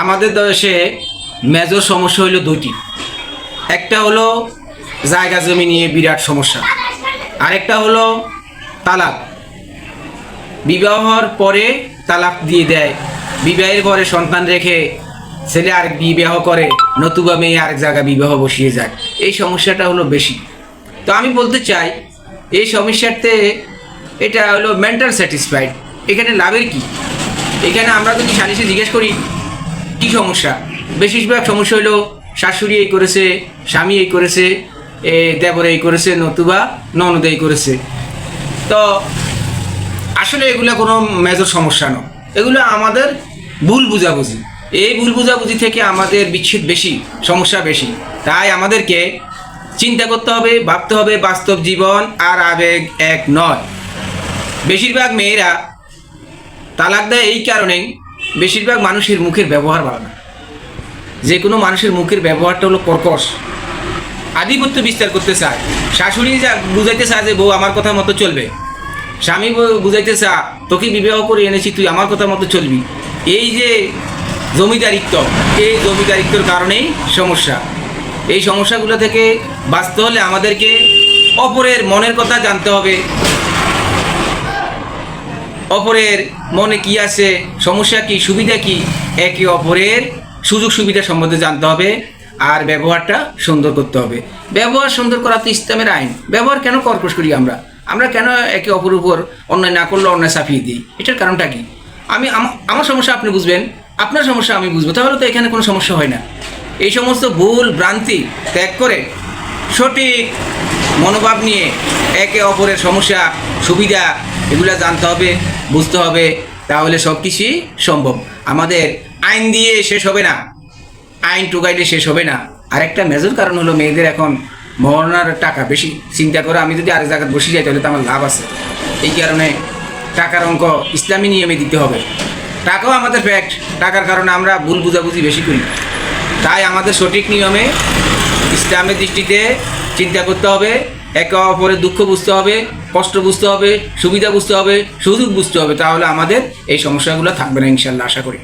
আমাদের দেশে মেজর সমস্যা হলো দুইটি। একটা হলো জায়গা জমি নিয়ে বিরাট সমস্যা। আরেকটা হলো তালাক। বিবাহর পরে তালাক দিয়ে দেয়। বিবাহের পরে সন্তান রেখে ছেলে আরেক বিবাহ করে, নতুবা মেয়ে আরেক জায়গায় বিবাহ বসিয়ে যায়। এই সমস্যাটা হলো বেশি। তো আমি বলতে চাই, এই সমস্যাতে এটা হলো মেন্টাল স্যাটিসফাইড এখানে লাভের কি? এখানে আমরা যদি সালিশে জিজ্ঞেস করি কি সমস্যা? বেশিরভাগ সমস্যা হলো শাশুড়ি এই করেছে, স্বামী এই করেছে, এ দেবর এই করেছে, নতুবা ননদ এই করেছে। তো আসলে এগুলো কোনো মেজর সমস্যা নয়। এগুলো আমাদের ভুল বুঝাবুঝি। এই ভুল বুঝাবুঝি থেকে আমাদের বিচ্ছেদ বেশি, সমস্যা বেশি। তাই আমাদেরকে চিন্তা করতে হবে, ভাবতে হবে বাস্তব জীবন আর আবেগ এক নয়। বেশিরভাগ মেয়েরা তালাক দেয় এই কারণেই বেশিরভাগ মানুষের মুখের ব্যবহার ভালো না। যে কোনো মানুষের মুখের ব্যবহারটা হলো কর্কশ। আধিপত্য বিস্তার করতে চায়। শাশুড়ি যা বুঝাইতে চায় যে বউ আমার কথা মতো চলবে। স্বামী বুঝাইতে চা তোকে বিবাহ করে এনেছি, তুই আমার কথা মতো চলবি। এই যে জমিদারিত্ব, এই জমিদারিত্বর কারণেই সমস্যা। এই সমস্যাগুলো থেকে বাঁচতে হলে আমাদেরকে অপরের মনের কথা জানতে হবে। অপরের মনে কি আছে? সমস্যা কি? সুবিধা কি? একে অপরের সুযোগ সুবিধা সম্বন্ধে জানতে হবে আর ব্যবহারটা সুন্দর করতে হবে। ব্যবহার সুন্দর করা তো ইসলামের আইন। ব্যবহার কেন কর্কশ করি আমরা? আমরা কেন একে অপরের উপর অন্যায় না করলে অন্যায় চাপিয়ে দিই? এটার কারণটা কি? আমি আমার সমস্যা আপনি বুঝবেন, আপনার সমস্যা আমি বুঝব। তাহলে তো এখানে কোনো সমস্যা হয় না। এই সমস্ত ভুল ভ্রান্তি ত্যাগ করে সঠিক মনোভাব নিয়ে একে অপরের সমস্যা, সুবিধা এগুলো জানতে হবে। বুঝতে হবে, তাহলে সব কিছুই সম্ভব। আমাদের আইন দিয়ে শেষ হবে না। আইন টুকাইলে শেষ হবে না। আরেকটা মেজর কারণ হলো মেয়েদের এখন মরনার টাকা। বেশি চিন্তা করে, আমি যদি আরেক জায়গায় বসে যাই, তাহলে তো আমার লাভ আছে। এই কারণে টাকার অঙ্ক ইসলামী নিয়মে দিতে হবে। টাকাও আমাদের ফ্যাক্ট টাকার কারণে আমরা ভুল বুঝাবুঝি বেশি করি। তাই আমাদের সঠিক নিয়মে ইসলামের দৃষ্টিতে চিন্তা করতে হবে। একে অপরের দুঃখ বুঝতে হবে, কষ্ট বুঝতে হবে, সুবিধা বুঝতে হবে, সুযোগ বুঝতে হবে, তাহলে আমাদের এই সমস্যাগুলো থাকবে না ইনশাল্লাহ, আশা করি।